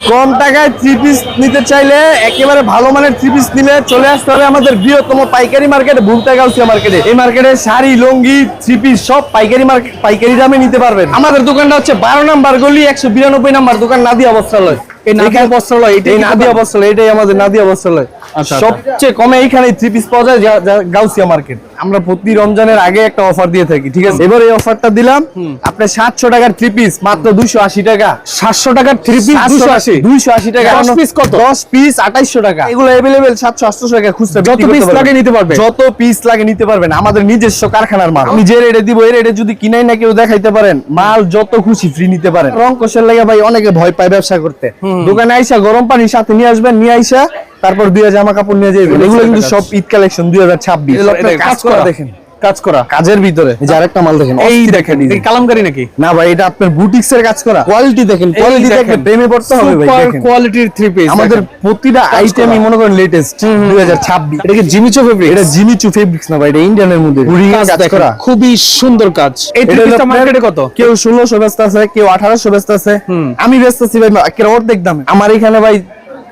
কম টাকায় three piece নিতে চাইলে একেবারে ভালো মানের থ্রি পিস নিলে চলে আসতে হবে আমাদের বৃহত্তম পাইকারি মার্কেট ভুলতে গাউসিয়া মার্কেটে। এই মার্কেটে শাড়ি লুঙ্গি থ্রি পিস সব পাইকারি মার্কেট পাইকারি দামে নিতে পারবেন। আমাদের দোকানটা হচ্ছে বারো নাম্বার গলি একশো বিরানব্বই নাম্বার দোকান নাদিয়া বস্ত্রালয় এই নাদিয়া বস্ত্রালয়, এটাই নাদিয়া বস্ত্রালয় এটাই আমাদের নাদিয়া বস্ত্রালয় আচ্ছা, সবচেয়ে কমে এইখানে থ্রি পিস পাওয়া যায় গাউসিয়া মার্কেট। আমরা প্রতি রমজানের আগে একটা অফার দিয়ে থাকি ঠিক আছে? এবার এই অফারটা দিলাম আপনি সাতশো টাকার থ্রি পিস মাত্র দুইশো আশি টাকা। সাতশো টাকার থ্রি পিস দুশো আশি? দুইশো আশি টাকা। দশ piece কত? দশ পিস আঠাইশো টাকা। এগুলো অ্যাভেলেবেল সাতশো আটশো টাকা খুচরা যত পারবেন। লাগে নিতে পারবে। যত পিস লাগে নিতে পারবেন। আমাদের নিজস্ব কারখানার মাল। আমি যে রেটে দিব এই রেটে যদি কিনাই না কেউ দেখাইতে পারেন মাল যত খুশি ফ্রি নিতে পারেন। রং কোষের লাগে ভাই অনেকে ভয় পায় ব্যবসা করতে। দোকানে আইসা গরম পানি সাথে নিয়ে আসবেন নিয়ে আইসা তারপর দুই জামা কাপড় নিয়ে যাবেন এগুলো কিন্তু সব ঈদ কালেকশন দুই হাজার ছাব্বিশ। কাজ করা। দেখেন কাজ করা। কাজের ভিতরে। এই যে আরেকটা মাল দেখেন এই দেখেন একটা এই কালামকারি নাকি? না ভাই এটা আপনার বুটিক্স এর কাজ করা। কোয়ালিটি দেখেন কোয়ালিটি দেখে প্রেমে পড়তে হবে ভাই দেখেন। কোয়ালিটির থ্রি পিস আমাদের প্রতিটা আইটেমই মনে করেন লেটেস্ট দুই হাজার ছাব্বিশ। এটা কি জিমিচো ফেব্রিক এটা জিমিচু ফেব্রিক্স না ভাই এটা ইন্ডিয়ানের মধ্যে। কাজ করা। খুবই সুন্দর কাজ। এই থ্রি পিসটা মার্কেটে কত? কেউ ষোলোশো ব্যস্ত আছে কেউ আঠারোশো ব্যস্ত আছে। আমি ব্যস্ত আছি ভাই কেউ অর্ধেক দামে। আমার এখানে ভাই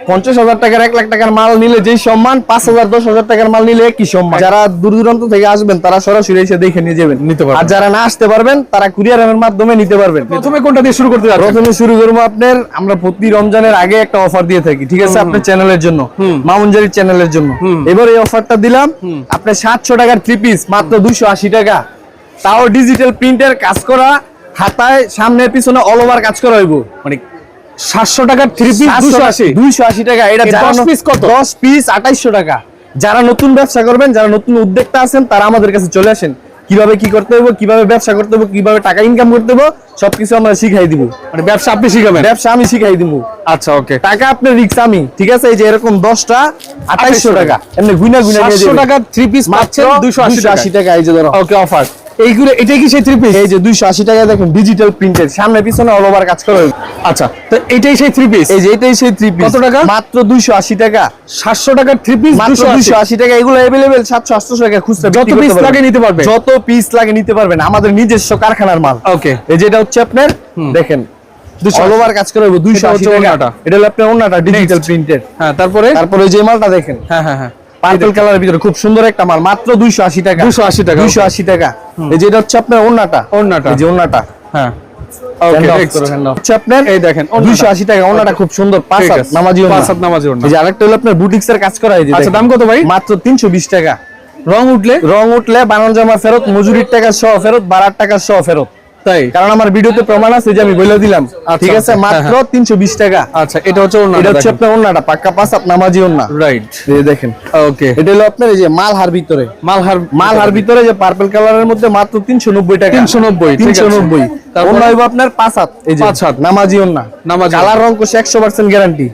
পঞ্চাশ হাজার টাকার এক লাখ টাকার মাল নিলে যেই সম্মান পাঁচ হাজার দশ হাজার টাকার মাল নিলে একই সম্মান। যারা দূর দূরান্ত থেকে আসবেন তারা সরাসরি এসে দেখে নিয়ে যাবেন নিতে পারবেন। আর যারা না আসতে পারবেন তারা কুরিয়ারের মাধ্যমে নিতে পারবেন। প্রথমে কোনটা দিয়ে শুরু করতে যাচ্ছেন? প্রথমে শুরু করব আপনার আমরা প্রতি রমজানের আগে একটা অফার দিয়ে থাকি ঠিক আছে আপনার চ্যানেলের জন্য মামুনজারির চ্যানেলের জন্য। এবার এই অফারটা দিলাম আপনার সাতশো টাকার থ্রি পিস মাত্র দুইশো আশি টাকা। তাও ডিজিটাল প্রিন্টের কাজ করা হাতায় সামনে পিছনে অল ওভার কাজ করা হইব। মানে সাতশো টাকার থ্রি পিস দুশো আশি। দুইশো আশি টাকা। এটা 10 piece কত? দশ পিস আঠাইশো টাকা। যারা নতুন ব্যবসা করবেন যারা নতুন উদ্যোক্তা আছেন তারা আমাদের কাছে চলে আসেন। কীভাবে কি করতে হবে কীভাবে ব্যবসা করতে হবে কীভাবে টাকা ইনকাম করতে হবে সবকিছু আমরা শিখাই দিব। মানে ব্যবসা আপনি শিখাবেন? ব্যবসা আমি শিখাই দিব। আচ্ছা ওকে। টাকা আপনার রিক্স আমি ঠিক আছে? এই যে এরকম দশটা আঠাইশো টাকা। এমনি গুইনা গুইনা। টাকার থ্রি পিস মাত্র পাচ্ছেন দুশো আশি দুশো টাকা টাকা এই যে ধরো। ওকে অফার এইগুলো এটাই কি সেই থ্রি পিস এই যে দুইশো আশি টাকা দেখুন ডিজিটাল প্রিন্টেড সামনে পিছনে অল ওভার কাজ করা আচ্ছা তো এটাই সেই থ্রি পিস এই যে এটাই সেই থ্রি পিস কত টাকা? মাত্র দুইশো আশি টাকা। সাতশো টাকার থ্রি পিস মাত্র দুইশো আশি। টাকা। এগুলো অ্যাভেলেবেল সাতশো আটশো টাকা খুচরা যত পারবেন। লাগে নিতে পারবে। যত পিস লাগে নিতে পারবেন। আমাদের নিজস্ব কারখানার মাল। ওকে এই যেটা হচ্ছে আপনার দেখেন ওভার কাজ করা হবে দুইশো এটা আশি হচ্ছে টাকা। এটা ডিজিটাল প্রিন্টেড হ্যাঁ তারপরে? তারপরে ওই যে মালটা দেখেন। হ্যাঁ হ্যাঁ হ্যাঁ। পার্পল কালারের ভিতরে খুব সুন্দর একটা মাল মাত্র দুইশো আশি টাকা। 280 টাকা, দুইশো আশি টাকা। এই যে এটা হচ্ছে আপনার ওনাটা ওড়নাটা। এই যে ওনাটা হ্যাঁ। ওকে হচ্ছে আপনার এই দেখেন, ওড়নাটা। দুইশো আশি টাকা ওনাটা খুব সুন্দর পাঁচ ঠিক হাত আছে। নামাজি ওড়না। পাঁচ নামাজি ওড়না। এই যে আরেকটা হলো আপনার বুটিক্স এর কাজ করা এই যে আচ্ছা, দাম কত ভাই? মাত্র তিনশো বিশ টাকা। রং উঠলে? রং উঠলে বানান জামা ফেরত মজুরির টাকা সহ ফেরত বারার টাকা সহ ফেরত। তাই? কারণ আমার ভিডিওতে প্রমাণ আছে যে আমি বলে দিলাম। ঠিক আছে? হ্যাঁ, মাত্র তিনশো বিশ টাকা। আচ্ছা এটা হচ্ছে ওড়না এটা হচ্ছে আপনার ওনাটা পাক্কা পাঁচ হাত নামাজি ওনা রাইট দেখেন। ওকে এটা হলো আপনার এই যে মালহার ভিতরে। মালহার মালহার ভিতরে। যে পার্পল কালারের মধ্যে মাত্র তিনশো নব্বই টাকা। 390, ঠিক আছে। তিনশো নব্বই। তারপরে? অন্য হইব আপনার পাঁচ হাত। এই যে পাঁচ হাত। নামাজি ওন্না নামাজি কালার রং কোষ একশো পার্সেন্ট গ্যারান্টি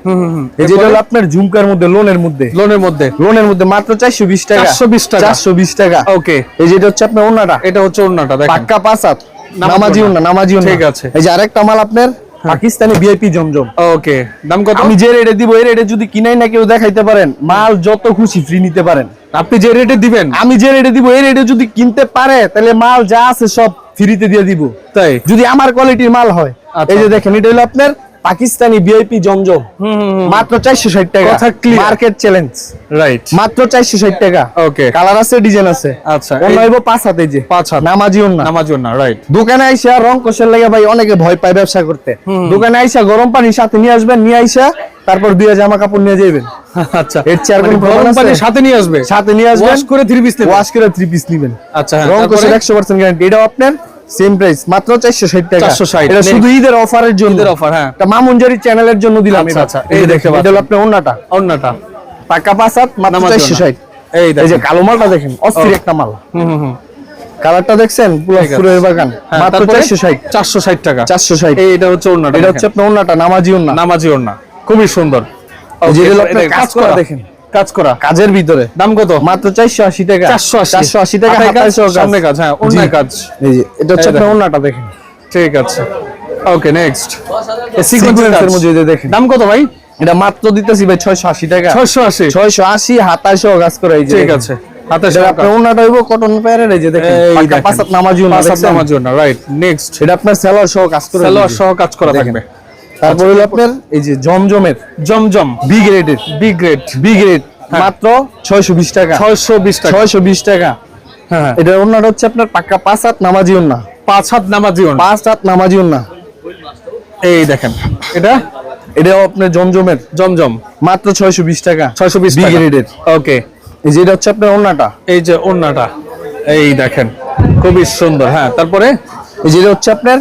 এই হলো আপনার ঝুমকার মধ্যে লোনের মধ্যে। লোনের মধ্যে। লোনের মধ্যে মাত্র চারশো বিশ টাকা। 420 টাকা। চারশো বিশ টাকা। ওকে এই যেটা হচ্ছে আপনার ওন্নাটা এটা হচ্ছে দেখেন। পাক্কা পাঁচ হাত। নামাজি না ওড়না। ওন্না নামাজি ওন্না ঠিক আছে। এই যে আরেকটা মাল আপনার পাকিস্তানি ভিআইপি জমজম। ওকে দাম কত? আমি যে রেটে দিব এই রেটে যদি কিনাই না কেউ দেখাইতে পারেন। মাল যত খুশি ফ্রি নিতে পারেন। আপনি যে রেটে দিবেন? আমি যে রেটে দিব এই রেটে যদি কিনতে পারে তাহলে মাল যা আছে সব ফ্রিতে দিয়ে দিব। তাই? যদি আমার কোয়ালিটির মাল হয়। আচ্ছা। এই যে দেখেন এটা হলো আপনার পাকিস্তানি ভিআইপি জমজম। মাত্র চারশো ষাট টাকা। কথা মার্কেট চ্যালেঞ্জ রাইট মাত্র চারশো ষাট টাকা। ওকে কালার আছে ডিজাইন আছে। আচ্ছা, অন্য পাঁচ হাতে যে। পাঁচ হাত। নামাজি নামাজ রাইট দোকানে আইসা রং কোষের লাগে ভাই অনেকে ভয় পায় ব্যবসা করতে। দোকানে আইসা গরম পানি সাথে নিয়ে আসবেন নিয়ে আইসা তারপর দুই জামা কাপড় নিয়ে যাবেন আচ্ছা। এর চেয়ে আর মানে কোনো সাথে নিয়ে আসবে? সাথে নিয়ে আসবেন। ওয়াশ করে থ্রি পিস ওয়াশ করে থ্রি পিস নিবেন। আচ্ছা রং কোষের গ্যারান্টি এটাও আপনার সেম প্রাইস মাত্র চারশো ষাট টাকা। 460 এটা শুধু ঈদের অফারের জন্য। ঈদের offer, হ্যাঁ। এটা মামুনজারি চ্যানেলের জন্য দিলাম আচ্ছা, আচ্ছা, এই এই দেখতে দেখতে পাচ্ছেন। এটা হলো আপনার ওন্নাটা ওড়নাটা পাকা পাঁচ মাত্র নামাজি চারশো ওড়না। এই এই যে কালো মালটা দেখেন অস্থির একটা মাল। হুম হুম কালারটা দেখছেন? পুরো ঠিক ফুলের বাগান। হ্যাঁ, মাত্র তারপরে? চারশো ষাট। 460 টাকা। এই এটা হচ্ছে এটা হচ্ছে আপনার ওন্নাটা নামাজি ওন্না নামাজি ওড়না খুবই সুন্দর। কাজ করা। দেখেন। কাজ করা। কাজের ভিতরে। দাম কত? মাত্র চারশো আশি টাকা। 480 চারশো আশি টাকা। সামনে কাজ হ্যাঁ অন্যায় জি। কাজ। এই যে এটা হচ্ছে আপনার দেখেন। দেখেন। ঠিক আছে। ওকে নেক্সট সিকোয়েন্সের মধ্যে দেখেন। দাম কত ভাই? এটা মাত্র দিতেছি ভাই ছয়শো আশি টাকা। 680 ছয়শো আশি হাতায় সহ কাজ করে এই যে ঠিক আছে। আপনার সেলার সহ কাজ করে সহ কাজ করা দেখেন। থাকবে। তারপর হলো আপনার এই যে জমজমের জমজম। বি গ্রেডের বি গ্রেড বি গ্রেড মাত্র ছয়শো বিশ টাকা। ছয়শো বিশ টাকা। ছয়শো বিশ টাকা। হ্যাঁ। এটা অন্যটা হচ্ছে আপনার পাক্কা পাঁচ হাত নামাজি না পাঁচ হাত নামাজি ওড়না। পাঁচ হাত নামাজি না এই দেখেন। এটা? এটাও আপনার জমজমের। জমজম। মাত্র ছয়শো বিশ টাকা। ছয়শো বিশ বি গ্রেডের ওকে এই যে এটা হচ্ছে আপনার অন্যটা এই যে ওড়নাটা এই দেখেন। খুবই সুন্দর। হ্যাঁ তারপরে? এই যেটা হচ্ছে আপনার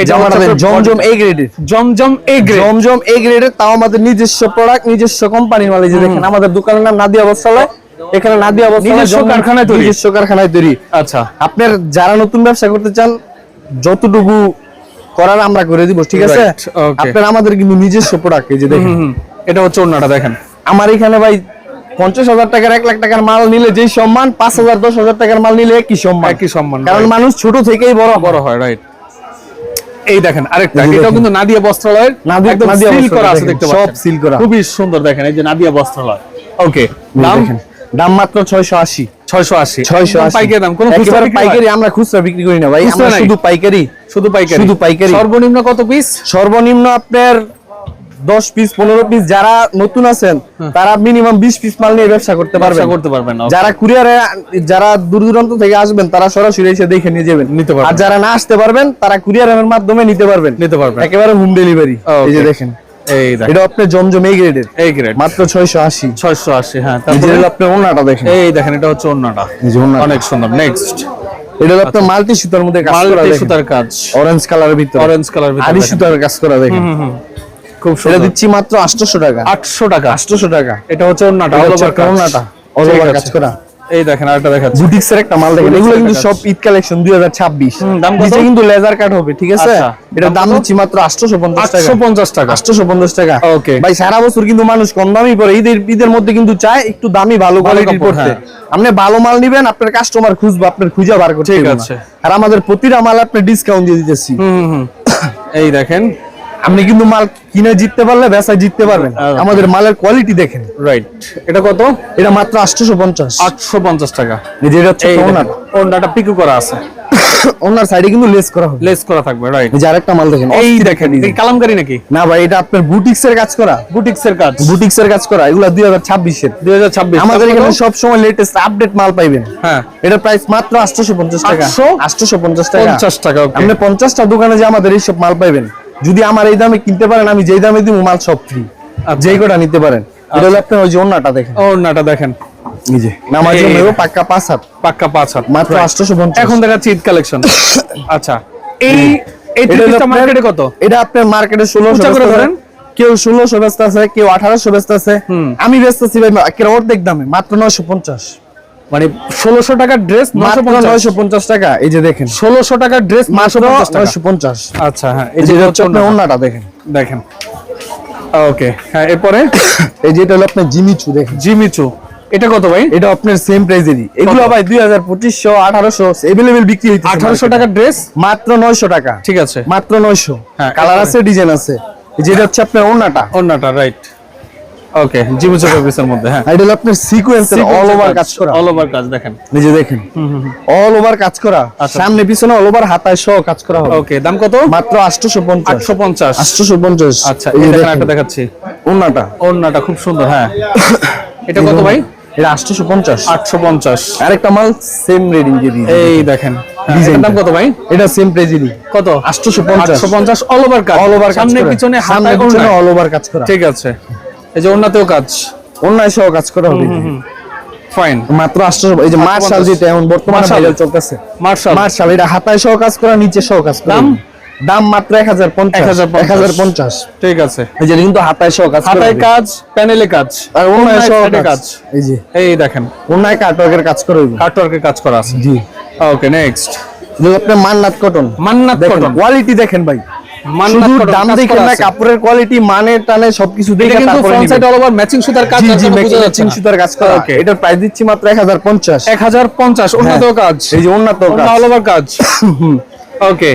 এটা জমজম জমজম এ গ্রেডের জমজম এ গ্রেড জমজম এ গ্রেডের তাও আমাদের নিজস্ব প্রোডাক্ট নিজস্ব কোম্পানির মাল যে দেখেন আমাদের দোকানের নাম নাদিয়া বস্ত্রালয়। এখানে নাদিয়া বস্ত্রালয় নিজস্ব কারখানায় তৈরি। নিজস্ব কারখানায় তৈরি। আচ্ছা। আপনার যারা নতুন ব্যবসা করতে চান যতটুকু করার আমরা করে দিব ঠিক আছে? আপনার আমাদের কিন্তু নিজস্ব প্রোডাক্ট এই যে দেখেন। এটা হচ্ছে ওড়নাটা দেখেন। আমার এখানে ভাই পঞ্চাশ হাজার টাকার এক লাখ টাকার মাল নিলে যেই সম্মান পাঁচ হাজার দশ হাজার টাকার মাল নিলে একই সম্মান। একই সম্মান কারণ মানুষ ছোট থেকেই বড় বড় হয় রাইট এই দেখেন আরেকটা এটাও কিন্তু নাদিয়া বস্ত্রালয়ের একদম সিল করা আছে দেখতে পাচ্ছেন। সব সিল করা। খুবই সুন্দর দেখেন এই যে নাদিয়া বস্ত্রালয়। ওকে দাম? দাম মাত্র ছয়শো আশি। 680 ছয়শো আশি। পাইকারি দাম কোন খুচরা? পাইকারি আমরা খুচরা বিক্রি করি না ভাই আমরা শুধু পাইকারি। শুধু পাইকারি। শুধু পাইকারি। সর্বনিম্ন কত পিস সর্বনিম্ন আপনার দশ পিস পনেরো পিস যারা নতুন আছেন তারা মিনিমাম বিশ পিস মাল নিয়ে ব্যবসা করতে পারবেন। করতে পারবেন যারা কুরিয়ারে যারা দূর দূরান্ত থেকে আসবেন তারা সরাসরি এসে দেখে নিয়ে যাবেন। নিতে পারবেন। আর যারা না আসতে পারবেন তারা কুরিয়ারের মাধ্যমে নিতে পারবেন। নিতে পারবেন। একেবারে হোম ডেলিভারি এই যে দেখেন। এটা আপনার জমজম এই গ্রেডের এই গ্রেড মাত্র ছয়শো আশি। 680 হ্যাঁ। এই যে তারপরে হলো আপনার দেখেন। এই দেখেন এটা হচ্ছে এই যে। অনেক সুন্দর। নেক্সট এটা আপনার মাল্টি সুতার মধ্যে কাজ করা মাল্টি সুতার কাজ। অরেঞ্জ কালারের ভিতরে। অরেঞ্জ কালার আড়ি সুতার কাজ করা দেখেন। খুব সুন্দর দিচ্ছি মাত্র 800 টাকা 800 টাকা 800 টাকা এটা হচ্ছে হচ্ছে কাজ। ওড়নাটা, all ঠিক over আছে। কাজ করা। এই দেখেন আরেকটা দেখাচ্ছি একটা মাল দেখেন এগুলো কিন্তু সব ঈদ কালেকশন 2026 দাম কত? নিচে কিন্তু লেজার কাট হবে ঠিক আছে আচ্ছা, এটা দাম? দিচ্ছি মাত্র 850 টাকা 850 টাকা 850 টাকা Okay. ভাই সারা বছর কিন্তু মানুষ কম দামি পরে ঈদের ঈদের মধ্যে কিন্তু চায় একটু দামি ভালো কোয়ালিটির কাপড়, করতে হ্যাঁ। আপনি ভালো মাল নিবেন আপনার কাস্টমার খুঁজবে আপনার খুঁজে বার করতে ঠিক আছে। আর আমাদের প্রতিটা মাল আপনি ডিসকাউন্ট দিয়ে দিতেছি হুম, হুম এই দেখেন আপনি কিন্তু মাল কিনে জিততে পারলে বেচায় জিততে পারবেন। আমাদের মালের কোয়ালিটি দেখেন। রাইট এটা কত? এটা মাত্র 850 850 টাকা। এই যে এটা হচ্ছে ওনার। দেখেন, পিকু করা আছে। ওনার সাইডে কিন্তু লেস করা হবে। লেস করা থাকবে রাইট এই যে আরেকটা মাল দেখেন এই দেখেন। কালামকারি নাকি? না ভাই এটা আপনার বুটিক্স এর কাজ করা। বুটিক্স এর কাজ। বুটিক্স এর কাজ করা এগুলা 2026 এর 2026 আমাদের এখানে? সব সময় লেটেস্ট আপডেট মাল পাইবেন। হ্যাঁ। এটার প্রাইস মাত্র 850 টাকা। 800? 850 টাকা। 50 টাকা আপনি 50টা দোকানে যে আমাদের এই সব মাল পাইবেন। যদি আমার এই দামে কিনতে পারেন আমি যেই দামে দিব মাল সব ফ্রি আচ্ছা। যেই কটা নিতে পারেন। এটা হলো আপনার ওই যে ওন্নাটা দেখেন। দেখেন। পাক্কা পাঁচ হাত। পাক্কা পাঁচ হাত মাত্র Right. 850 এখন দেখাচ্ছি ঈদ কালেকশন আচ্ছা। এই মার্কেটে কত? এটা আপনার মার্কেটে ষোলোশো করে ধরেন। কেউ ষোলোশো ব্যস্ত আছে কেউ আঠারোশো ব্যস্ত আছে। আমি ব্যস্ত আছি ভাই অর্ধেক দামে মাত্র নয়শো পঞ্চাশ। মানে ষোলোশো টাকার ড্রেস নয়শো পঞ্চাশ। টাকা এই যে দেখেন। ষোলোশো টাকার ড্রেস মাত্র নয়শো পঞ্চাশ আচ্ছা হ্যাঁ এই যেটা হচ্ছে আপনার অন্যটা দেখেন। দেখেন। ওকে হ্যাঁ এরপরে? এই যে এটা হলো আপনার জিমিচু দেখেন। জিমিচু। এটা কত ভাই? এটা আপনার সেম প্রাইজেরই এগুলো ভাই দুই হাজার পঁচিশশো আঠারোশো এভেলেবেল বিক্রি হইতে আঠারোশো টাকার ড্রেস মাত্র নয়শো টাকা। ঠিক আছে। মাত্র নয়শো। হ্যাঁ, কালার আছে ডিজাইন আছে। এই যে হচ্ছে আপনার অন্যটা রাইট ওকে জিমিচু ফেব্রিক্সের মধ্যে হ্যাঁ। আর এটা হলো আপনার সিকোয়েন্স অল ওভার কাজ করা। অল ওভার কাজ দেখেন। এই যে দেখেন অল ওভার কাজ করা। আচ্ছা। সামনে পিছনে অল ওভার হাতায় সহ কাজ করা হবে। ওকে দাম কত? মাত্র আটশোশো পঞ্চাশ আটশো পঞ্চাশ আটশোশো পঞ্চাশ আচ্ছা এই দেখেন। একটা দেখাচ্ছি। ওন্নাটা অন্যটা খুব সুন্দর হ্যাঁ। এটা কত ভাই? এটা আটশোশো পঞ্চাশ আটশো পঞ্চাশ আরেকটা মাল সেম রেডিং দিয়ে দিই। এই দেখেন। হ্যাঁ, দাম কত ভাই? এটা সেম প্রাইজেরই কত? আটশোশো পঞ্চাশ আটশো পঞ্চাশ অল ওভার কাজ অল ওভার সামনে পিছনে সামনে হাতায় অল ওভার কাজ করা। ঠিক আছে। এই যে অন্যতেও কাজ। অন্যায় সহ কাজ করা হবে। ফাইন মাত্র আটশো এই যে মার্শাল যেটা এখন বর্তমানে ভাইরাল চলতেছে। মার্শাল। মার্শাল এটা হাতায় সহ কাজ করা নিচে সহ কাজ করা। দাম? দাম মাত্র এক হাজার পঞ্চাশ। 1050 এক হাজার পঞ্চাশ। ঠিক আছে। এই যে কিন্তু হাতায় সহ কাজ হাতায় কাজ প্যানেলে কাজ। আর অন্যায় সহ কাজ। এই যে। এই দেখেন। অন্যায় কাটওয়ার্কের কাজ করে হইবে। কাটওয়ার্কের কাজ করা আছে। জি। ওকে নেক্সট যে আপনার মান্নাত কটন মান্নাত কটন কোয়ালিটি দেখেন ভাই। শুধু দাম কাজ দেখেন না কাপড়ের কোয়ালিটি মানে টানে সবকিছু এটা দেখে কিন্তু তারপরে front side all over matching সুতার কাজ জি না। সুতার কাজ করা। Okay. এটার প্রাইস দিচ্ছি মাত্র 1050 এক হাজার পঞ্চাশ অন্যতেও কাজ। এই যে উন্নত অল ওভার কাজ। ওকে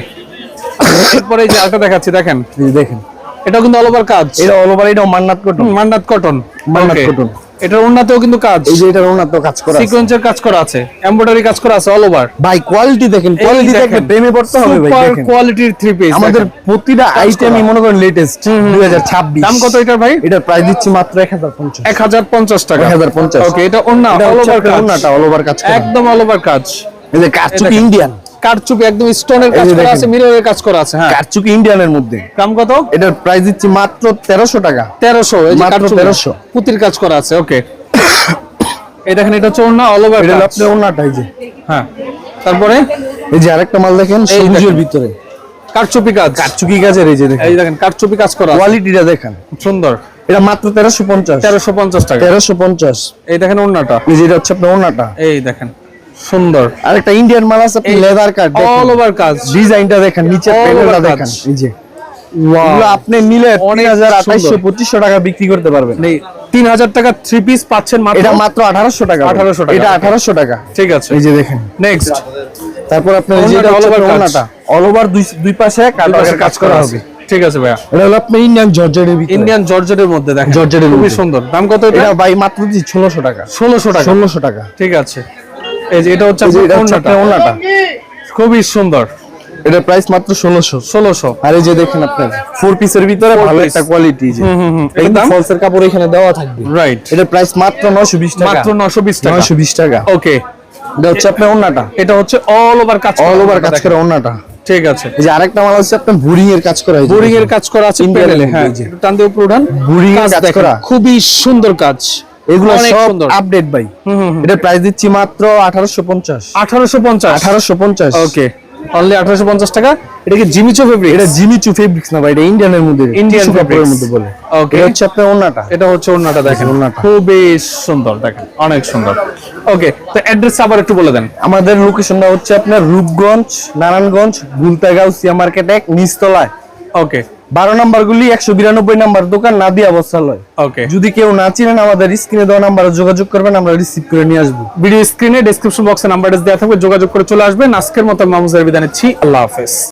এরপরে যে আরেকটা দেখাচ্ছি দেখেন। দেখেন। এটা কিন্তু অল ওভার কাজ। এটা অল ওভার এটা Mannat cotton Mannat cotton Mannat cotton এটার উন্নতেও কিন্তু কাজ। এই যে এটার কাজ করা আছে। সিকোয়েন্সের কাজ করা আছে এমব্রয়ডারি কাজ করা আছে অল ওভার ভাই কোয়ালিটি দেখেন কোয়ালিটি দেখে প্রেমে পড়তে হবে ভাই সুপার কোয়ালিটির থ্রি পিস আমাদের প্রতিটা আইটেমই মনে করেন লেটেস্ট 2026 দাম কত এটার ভাই? এটার প্রাইস দিচ্ছি মাত্র 1050 এক হাজার পঞ্চাশ টাকা। 1050 ওকে এটা এটা অল ওভার কাজ। ওন্নাটা অল ওভার কাজ একদম অল ওভার কাজ। এই যে দেখেন। ইন্ডিয়ান কারচুপি একদম স্টোনের এই কাজ করা। আছে মিররের কাজ করা আছে হ্যাঁ। কারচুপি ইন্ডিয়ানের মধ্যে। দাম কত? এটার প্রাইস দিচ্ছি মাত্র 1300 টাকা। তেরোশো মাত্র 1300 পুতির কাজ করা আছে ওকে এই দেখেন এটা অল ওভার এটা আপনার ওন্নাটা এই যে। হ্যাঁ। তারপরে? এই যে আরেকটা মাল দেখেন সবুজের ভিতরে। কারচুপি কাজ। কারচুপি কাজের এই যে দেখেন। এই দেখেন কারচুপি কাজ করা কোয়ালিটিটা দেখেন। সুন্দর। এটা মাত্র 1350 তেরোশো পঞ্চাশ টাকা। 1350 এই দেখেন ওন্নাটা এই যে এটা হচ্ছে আপনার ওন্নাটা এই দেখেন। সুন্দর। আরেকটা ইন্ডিয়ান মাল আছে আপনি লেদার কাট অল ওভার কাজ ডিজাইনটা দেখেন প্যানেলটা দেখেন এই যে। আপনি নিলে অনেক 3800 সুন্দর। 2500 টাকা বিক্রি করতে পারবেন। তিন হাজার টাকা থ্রি পিস পাচ্ছেন মাত্র এটা মাত্র 1800 টাকা। 1800 টাকা। এটা 1800 টাকা। ঠিক আছে। এই যে দেখেন। নেক্সট তারপর আপনার কাজ। ওন্নাটা অল ওভার দুই দুই পাশে কাজ করা হবে। ঠিক আছে ভাইয়া। এটা হলো আপনার ইন্ডিয়ান জর্জেটের ইন্ডিয়ান জর্জেটের মধ্যে দেখেন। জর্জেটের খুবই সুন্দর। দাম কত এটা? ভাই মাত্র দিচ্ছি 1600 টাকা। ষোলোশো টাকা। 1600 টাকা। ঠিক আছে। এই যে এটা হচ্ছে এটা খুবই সুন্দর। এটার প্রাইস মাত্র 1600 ষোলোশো। আর এই যে দেখেন আপনার ফোর পিসের ভিতরে ভালো। একটা কোয়ালিটি যে। একদম ফলসের কাপড় এখানে দেওয়া থাকবে। রাইট এটার প্রাইস মাত্র 920 টাকা। মাত্র নশো বিশ টাকা। 920 টাকা। ওকে এটা হচ্ছে আপনার ওন্নাটা এটা হচ্ছে অল ওভার কাজ অল ওভার কাজ করা ওন্নাটা ঠিক আছে। এই যে আরেকটা মাল হচ্ছে আপনার বুরিং এর কাজ করা বোরিং এর কাজ করা আছে প্যানেলে হ্যাঁ। টান দিয়ে উপরে উঠান। বুরিং এর কাজ করা। খুবই সুন্দর কাজ। এগুলো সব। আপডেট ভাই। এটার প্রাইস দিচ্ছি মাত্র 1850 আঠারোশো পঞ্চাশ? 1850 ওকে অনলি আঠারোশো পঞ্চাশ টাকা? এটা কি জিমিচো ফেব্রিক এটা জিমিচু ফেব্রিক্স না ভাই এটা ইন্ডিয়ানের মধ্যে Tissue কাপড়ের মধ্যে বলে। Okay. এটা হচ্ছে আপনার ওন্নাটা এটা হচ্ছে ওন্নাটা দেখেন। ওড়নাটা। খুবই সুন্দর দেখেন। অনেক সুন্দর। ওকে তো অ্যাড্রেস আবার একটু বলে দেন। আমাদের লোকেশনটা হচ্ছে আপনার রূপগঞ্জ নারায়ণগঞ্জ গুলতাগাঁও সিয়া মার্কেট এক নিচতলায়। ওকে বারো নাম্বার গুলি একশো বিরানব্বই নাম্বার দোকান নাদিয়া বস্ত্রালয় ওকে যদি কেউ না চিনেন আমাদের স্ক্রিনে দেওয়া নাম্বারে যোগাযোগ করবেন আমরা রিসিভ করে নিয়ে আসব। ভিডিও স্ক্রিনে ডেসক্রিপশন বক্সে নাম্বার দেওয়া থাকবে যোগাযোগ করে চলে আসবেন। আজকের মতো মামুজের বিদায় ছি আল্লাহ হাফেজ।